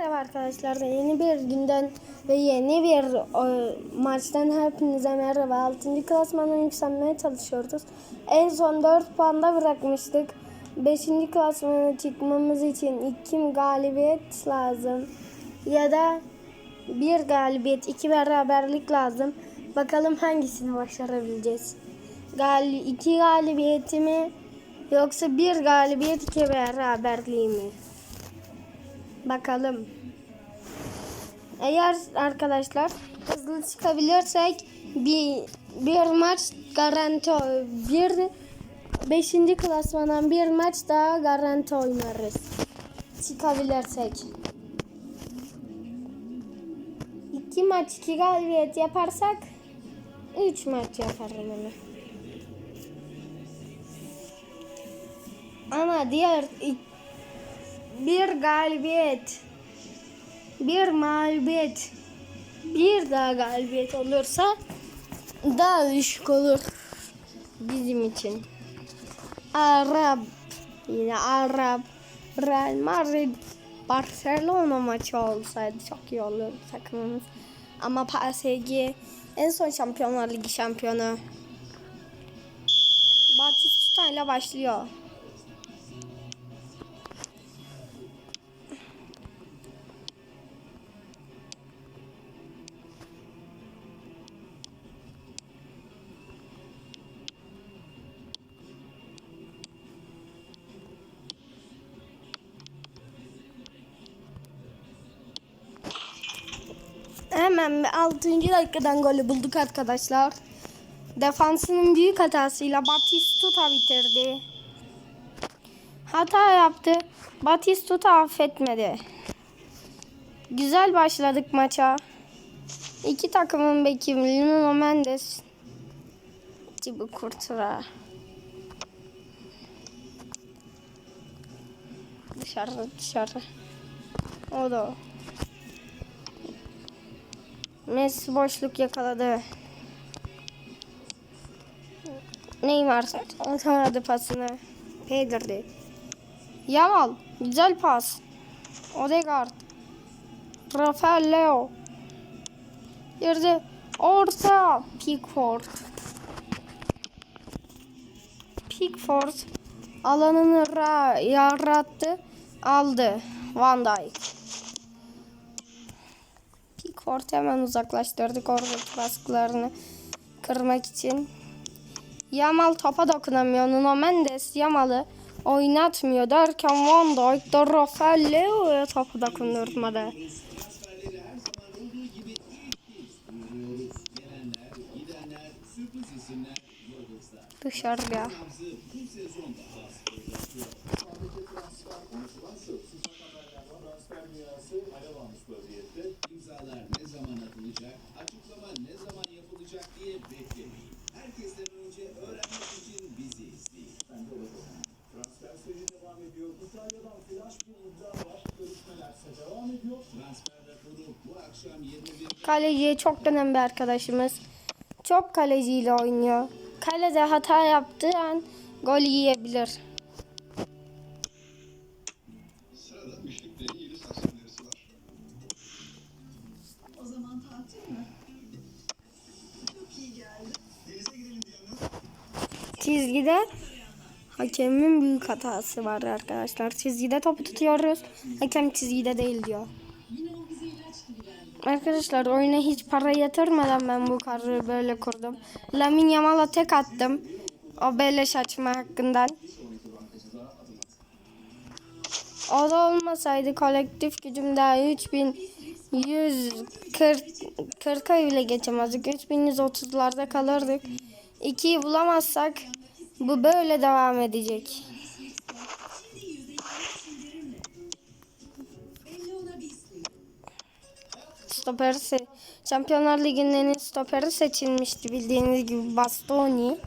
Merhaba arkadaşlar da yeni bir günden ve yeni bir e, maçtan hepinize merhaba. 6. klasmana yükselmeye çalışıyoruz. En son 4 puanda bırakmıştık. 5. klasmana çıkmamız için 2 galibiyet lazım. Ya da bir galibiyet, iki beraberlik lazım. Bakalım hangisini başarabileceğiz. Gal iki galibiyeti mi yoksa bir galibiyet iki beraberliği mi? Bakalım. Eğer arkadaşlar hızlı çıkabilirsek bir bir maç garanti bir beşinci klasmandan bir maç daha garanti oynarız. Çıkabilirsek. İki maç iki galibiyet yaparsak üç maç yaparım onu. Ama diğer bir galibiyet, bir mağlubiyet, bir daha galibiyet olursa daha düşük olur bizim için. Arap, yine Arap, Real Madrid, Barcelona maçı olsaydı çok iyi olurdu takımımız. Ama PSG en son Şampiyonlar Ligi şampiyonu. Batista ile başlıyor. Hemen 6. dakikadan golü bulduk arkadaşlar. Defansının büyük hatasıyla Batistuta bitirdi. Hata yaptı. Batistuta affetmedi. Güzel başladık maça. İki takımın beki Nuno Mendes, Thibaut Courtois. Dışarı dışarı. O da o. Messi boşluk yakaladı. Neymar atamadı pasını. Pedri. Yamal. Güzel pas. Odegaard. Rafael Leo. Yerde orta Pickford. Pickford alanını ra yarattı. Aldı. Van Dijk. Pickford hemen uzaklaştırdık oradaki baskılarını kırmak için. Yamal topa dokunamıyor. Nuno Mendes Yamal'ı oynatmıyor derken Van Dijk da Rafael Leo'ya topu dokundurmadı. Dışarıya. İmzalar atılacak, açıklama ne zaman yapılacak diye beklemeyin. Herkesten önce öğrenmek için bizi izleyin. Transfer süreci devam ediyor. İtalya'dan flash bir imza var. Görüşmelerse devam ediyor. Transfer raporu bu akşam 21 Kaleci çok dönem bir arkadaşımız. Çok kaleciyle oynuyor. Kalede hata yaptığı an gol yiyebilir. Çizgide hakemin büyük hatası var arkadaşlar. Çizgide topu tutuyoruz. Hakem çizgide değil diyor. Arkadaşlar oyuna hiç para yatırmadan ben bu karı böyle kurdum. Lamin Yamal'a tek attım. O beleş açma hakkından. O da olmasaydı kolektif gücüm daha 3140'a bile geçemezdik. 3130'larda kalırdık. 2'yi bulamazsak bu böyle devam edecek. Stoper se Şampiyonlar Ligi'nin stoperi seçilmişti bildiğiniz gibi Bastoni.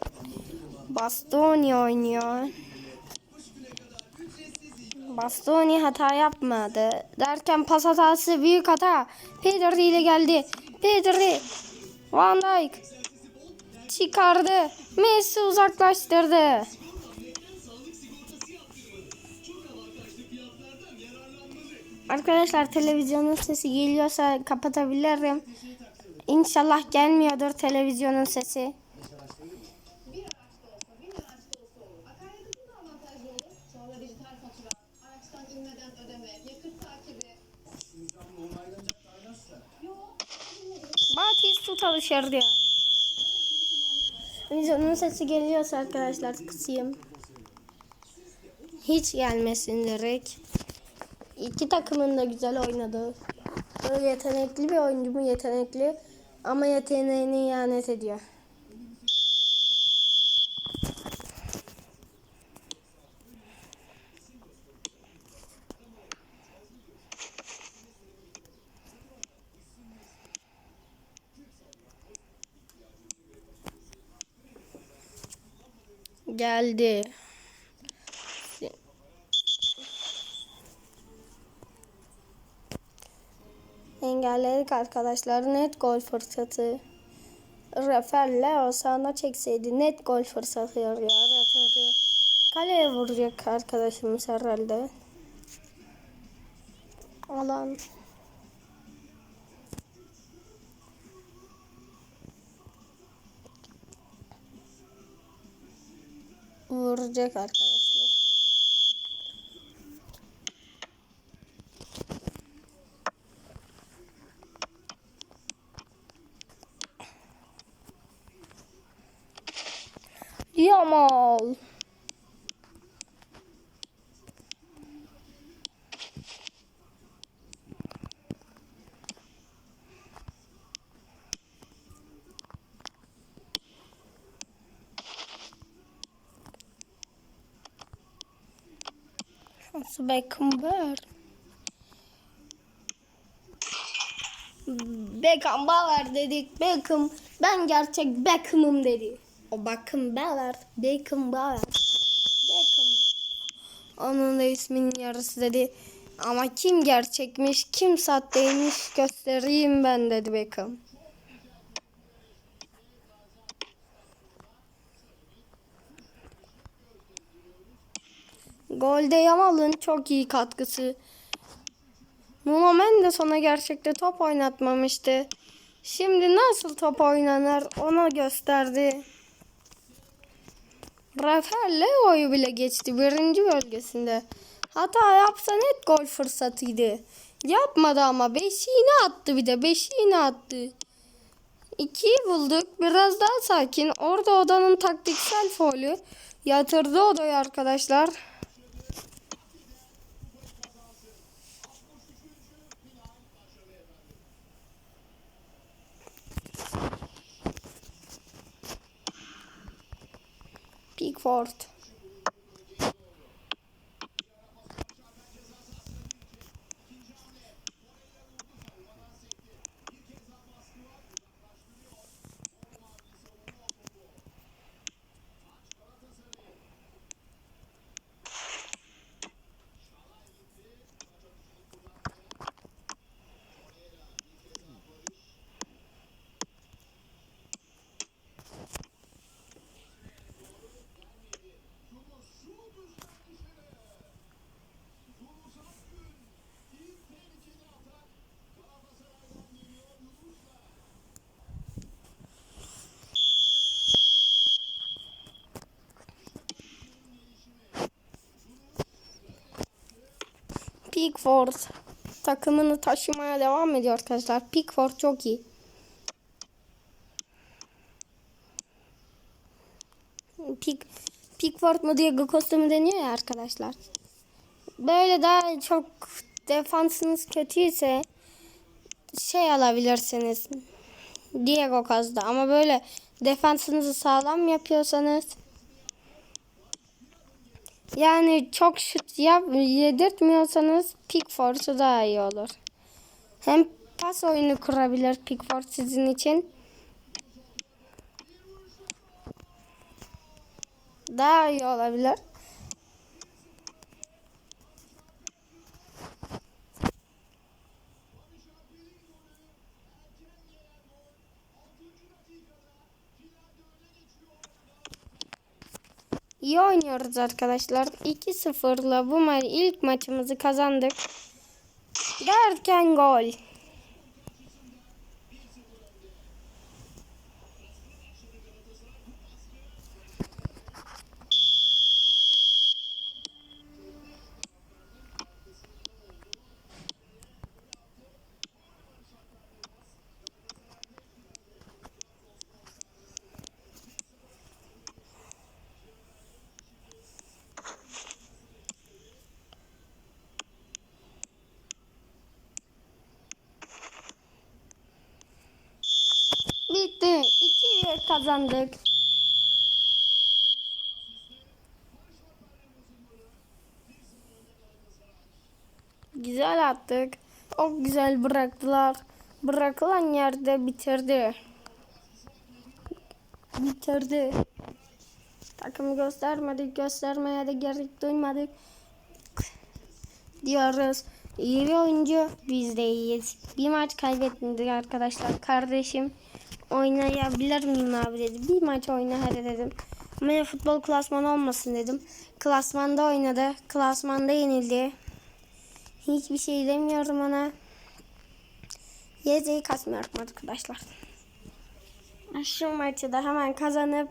Bastoni oynuyor. Bastoni hata yapmadı. Derken pas hatası büyük hata. Pedri ile geldi. Pedri. Van Dijk. Çıkardı. Messi uzaklaştırdı. Arkadaşlar televizyonun sesi geliyorsa kapatabilirim. İnşallah gelmiyordur televizyonun sesi. Su çalışır diyor. Televizyonun sesi geliyorsa arkadaşlar kısayım. Hiç gelmesin direkt. İki takımın da güzel oynadı. Yetenekli bir oyuncu mu yetenekli ama yeteneğini ihanet ediyor. Geldi. Engelledik arkadaşlar. Net gol fırsatı. Rafael sana çekseydi net gol fırsatı yarıyor. Kaleye vuracak arkadaşımız herhalde. Alan. Vuracak arkadaşlar. Yamal. Nasıl Beckenbauer? Beckenbauer dedik. Beckham. Ben gerçek Beckham'ım dedi. O Beckenbauer. Beckenbauer. Beckham. Onun da isminin yarısı dedi. Ama kim gerçekmiş, kim sahteymiş göstereyim ben dedi Beckham. Golde Yamal'ın çok iyi katkısı. Nuno Mendes ona gerçekte top oynatmamıştı. Şimdi nasıl top oynanır onu gösterdi. Rafael Leo'yu bile geçti birinci bölgesinde. Hata yapsa net gol fırsatıydı. Yapmadı ama beşiğini attı bir de beşiğini attı. İkiyi bulduk. Biraz daha sakin. Orada odanın taktiksel faulü. Yatırdı odayı arkadaşlar. Pickford. Pickford takımını taşımaya devam ediyor arkadaşlar. Pickford çok iyi. Pick, Pickford mu Diego Costa mı deniyor ya arkadaşlar. Böyle daha çok defansınız kötüyse şey alabilirsiniz. Diego Costa ama böyle defansınızı sağlam yapıyorsanız yani çok şut yap yedirtmiyorsanız Pickford'u daha iyi olur. Hem pas oyunu kurabilir Pickford sizin için. Daha iyi olabilir. İyi oynuyoruz arkadaşlar. 2-0'la bu ma ilk maçımızı kazandık. Derken gol. Bitti. 2-1 kazandık. Güzel attık. Çok güzel bıraktılar. Bırakılan yerde bitirdi. Bitirdi. Takımı göstermedik. Göstermeye de gerek duymadık. Diyoruz. İyi bir oyuncu. Biz de iyiyiz. Bir maç kaybettik arkadaşlar. Kardeşim oynayabilir miyim abi dedi. Bir maç oyna hadi dedim. Ama futbol klasmanı olmasın dedim. Klasmanda oynadı. Klasmanda yenildi. Hiçbir şey demiyorum ona. Yezeyi kasmıyorum arkadaşlar. Şu maçı da hemen kazanıp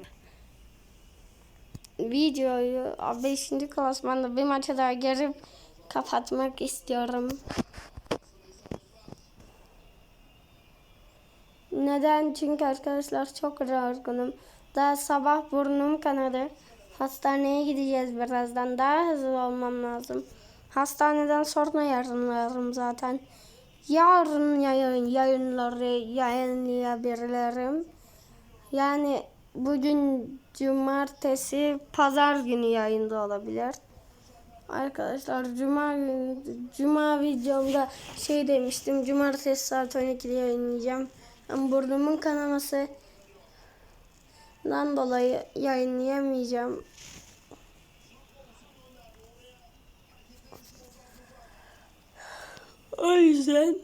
videoyu 5. klasmanda bir maça daha girip kapatmak istiyorum. Neden? Çünkü arkadaşlar çok yorgunum. Daha sabah burnum kanadı. Hastaneye gideceğiz birazdan. Daha hızlı olmam lazım. Hastaneden sonra yarınlarım zaten. Yarın yayın, yayınları yayınlayabilirim. Yani bugün cumartesi, pazar günü yayında olabilir. Arkadaşlar cuma cuma videomda şey demiştim. Cumartesi saat 12'de yayınlayacağım. Burnumun kanaması dan dolayı yayınlayamayacağım. O yüzden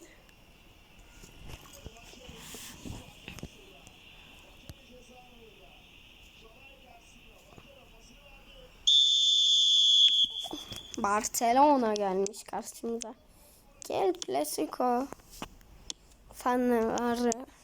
Barcelona gelmiş karşımıza. Gel Clasico fanları.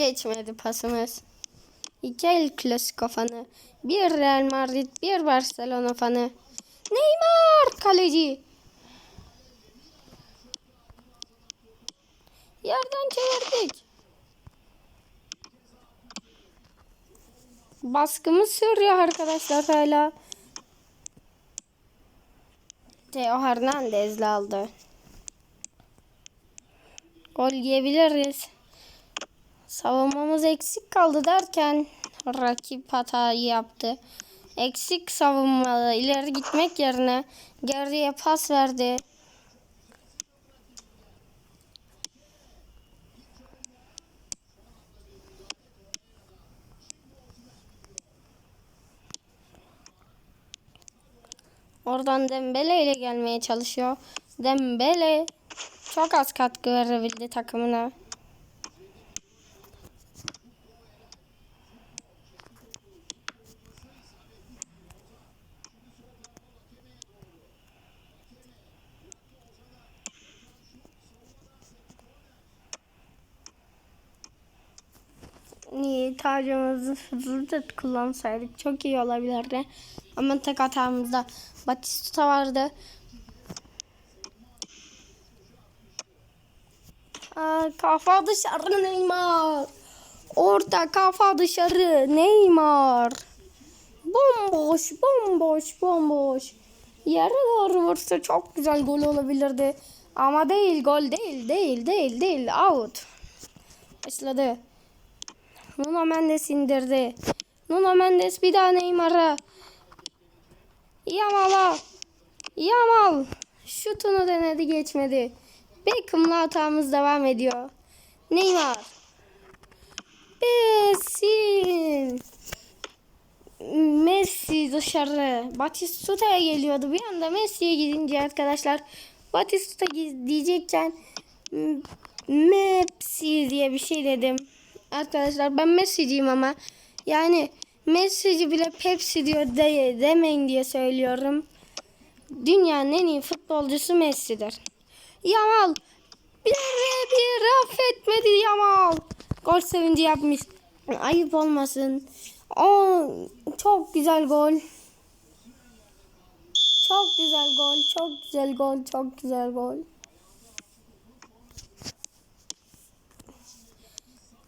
Geçmedi pasımız. İki El Clasico fanı. Bir Real Madrid, bir Barcelona fanı. Neymar kaleci. Yerden çevirdik. Baskımız sürüyor arkadaşlar hala. Teo Hernandez'le aldı. Gol yiyebiliriz. Savunmamız eksik kaldı derken rakip hatayı yaptı. Eksik savunmada ileri gitmek yerine geriye pas verdi. Oradan Dembele ile gelmeye çalışıyor. Dembele çok az katkı verebildi takımına. İyi tacımızı hızlı da kullansaydık çok iyi olabilirdi. Ama tek hatamızda Batista vardı. Aa, kafa dışarı Neymar. Orta kafa dışarı Neymar. Bomboş, bomboş, bomboş. Yere doğru vursa çok güzel gol olabilirdi. Ama değil, gol değil, değil, değil, değil. Out. Başladı. Nuno Mendes indirdi. Nuno Mendes bir daha Neymar'a. Yamal'a. Yamal. Şutunu denedi geçmedi. Beckham'la hatamız devam ediyor. Neymar. Messi. Messi dışarı. Batistuta'ya geliyordu. Bir anda Messi'ye gidince arkadaşlar Batistuta diyecekken Messi diye bir şey dedim. Arkadaşlar ben Messi'ciyim ama yani Messi'ci bile Pepsi diyor de, demeyin diye söylüyorum. Dünyanın en iyi futbolcusu Messi'dir. Yamal bir bir affetmedi Yamal. Gol sevinci yapmış. Ayıp olmasın. O çok güzel gol. Çok güzel gol. Çok güzel gol. Çok güzel gol.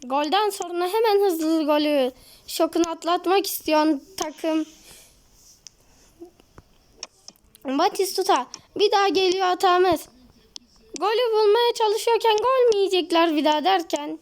Golden sonra hemen hızlı golü şokunu atlatmak istiyor takım. Batistuta bir daha geliyor hatamız. Golü bulmaya çalışıyorken gol mü yiyecekler bir daha derken.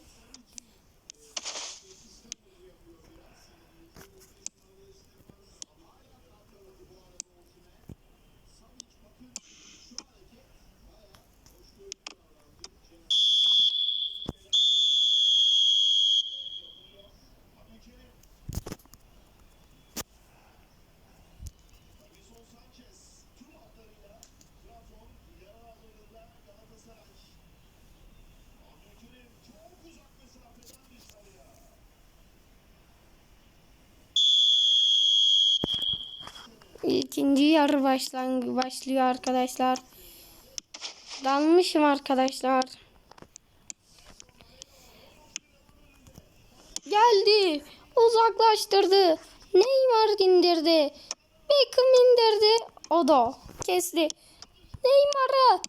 İkinci yarı başlang başlıyor arkadaşlar. Dalmışım arkadaşlar. Geldi. Uzaklaştırdı. Neymar indirdi. Beckham indirdi. O da kesti. Neymar'a.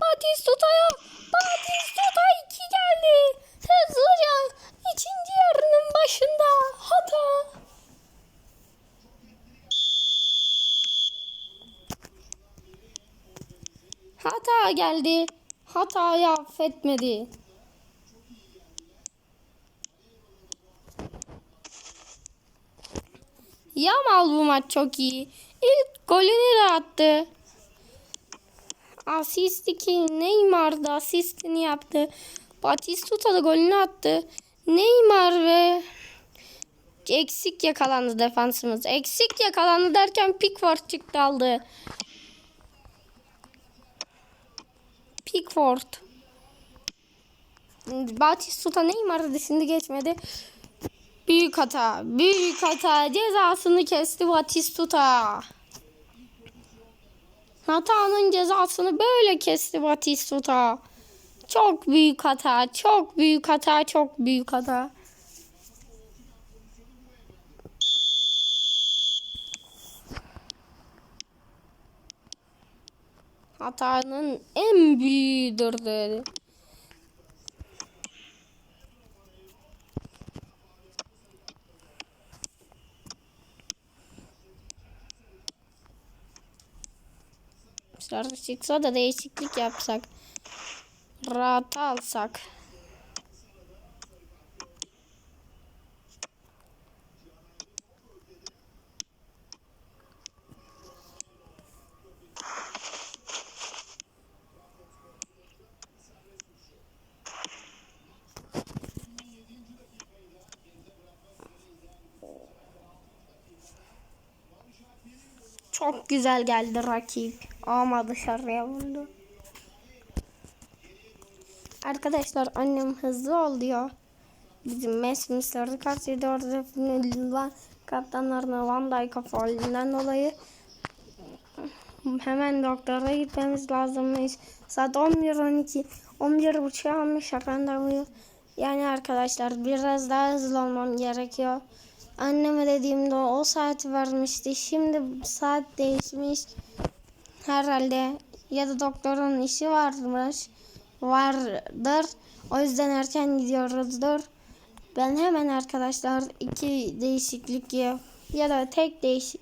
Batistuta'ya. Batistuta 2 geldi. Hızlıca. ikinci yarının başında. Hata. Hata geldi. Hatayı affetmedi. Yamal bu maç çok iyi. İlk golünü de attı. Asist iki Neymar da asistini yaptı. Batistuta da golünü attı. Neymar ve eksik yakalandı defansımız. Eksik yakalandı derken Pickford çıktı aldı. Pickford. Batistuta Neymar'ı dışında geçmedi. Büyük hata. Büyük hata. Cezasını kesti Batistuta. Hatanın cezasını böyle kesti Batistuta. Çok büyük hata. Çok büyük hata. Çok büyük hata. Hatanın en büyüğüdür dedi. Dışarı çıksa da değişiklik yapsak. Rahat alsak. Çok güzel geldi rakip. Ama dışarıya vurdu. Arkadaşlar annem hızlı ol diyor. Bizim Messi sarı kart yedi orada kaptanlarına Van Dijk'a faalinden dolayı hemen doktora gitmemiz lazımmış. Saat 11.12 11.30 almış randevuyu. Yani arkadaşlar biraz daha hızlı olmam gerekiyor. Anneme dediğimde o saat vermişti. Şimdi saat değişmiş. Herhalde ya da doktorun işi varmış. Vardır. O yüzden erken gidiyoruzdur. Ben hemen arkadaşlar iki değişiklik yap ya da tek değiş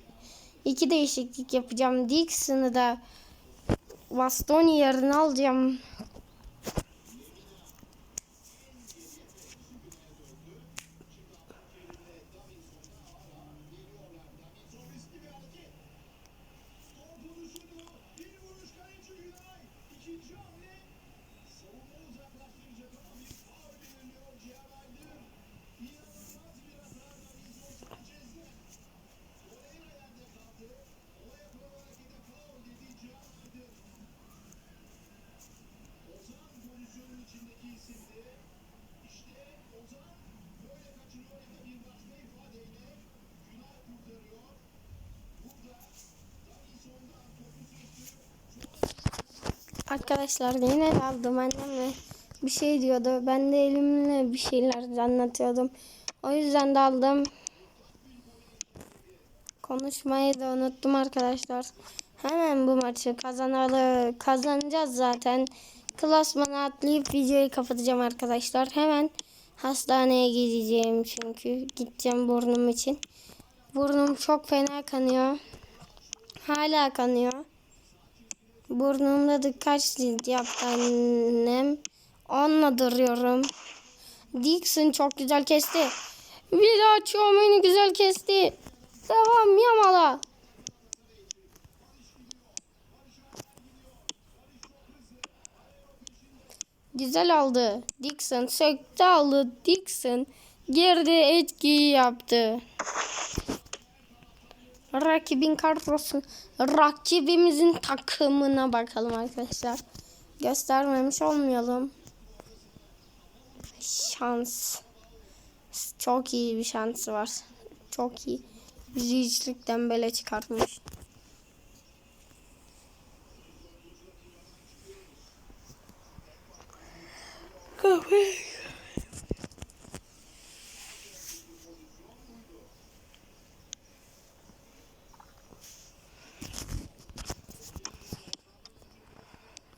iki değişiklik yapacağım. Dixon'ı da Bastoni yerine alacağım. Arkadaşlar yine aldım annemle bir şey diyordu. Ben de elimle bir şeyler anlatıyordum. O yüzden de aldım. Konuşmayı da unuttum arkadaşlar. Hemen bu maçı kazanalı kazanacağız zaten. Klasmana atlayıp videoyu kapatacağım arkadaşlar. Hemen hastaneye gideceğim çünkü gideceğim burnum için. Burnum çok fena kanıyor. Hala kanıyor. Burnumda dikkat yaptı annem. Onunla duruyorum. Dixon çok güzel kesti. Vida Chomini güzel kesti. Devam Yamala. Güzel aldı. Dixon söktü aldı. Dixon girdi etkiyi yaptı. Rakibin kadrosu, rakibimizin takımına bakalım arkadaşlar. Göstermemiş olmayalım. Şans. Çok iyi bir şansı var. Çok iyi. Bizi böyle çıkartmış.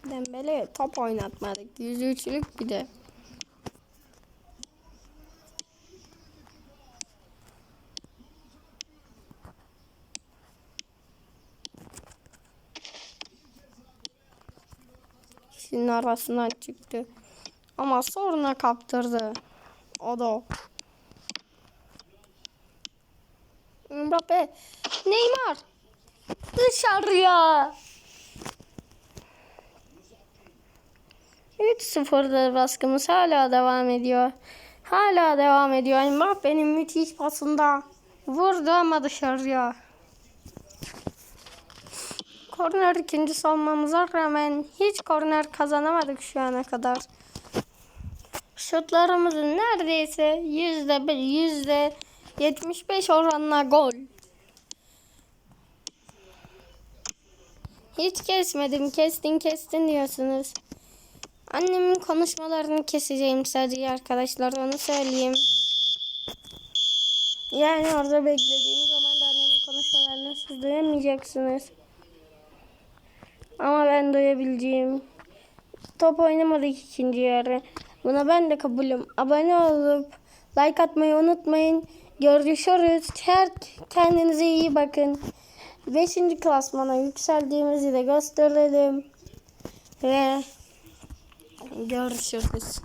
Dembele top oynatmadık. Yüz üçlük bir de. İkisinin arasından çıktı. Ama sonra kaptırdı. O da o. Mbappe. Neymar. Dışarıya. 3-0'da baskımız hala devam ediyor. Hala devam ediyor. Mbappe'nin müthiş pasında vurdu ama dışarıya. Korner ikincisi olmamıza rağmen hiç korner kazanamadık şu ana kadar. Şutlarımızın neredeyse yüzde bir, yüzde 75 oranla gol. Hiç kesmedim. Kestin kestin diyorsunuz. Annemin konuşmalarını keseceğim sadece arkadaşlar onu söyleyeyim. Yani orada beklediğim zaman da annemin konuşmalarını siz duyamayacaksınız. Ama ben duyabileceğim. Top oynamadık ikinci yarı. Buna ben de kabulüm. Abone olup like atmayı unutmayın. Görüşürüz. Her kendinize iyi bakın. 5. klasmana yükseldiğimizi de gösterelim. Ve görüşürüz.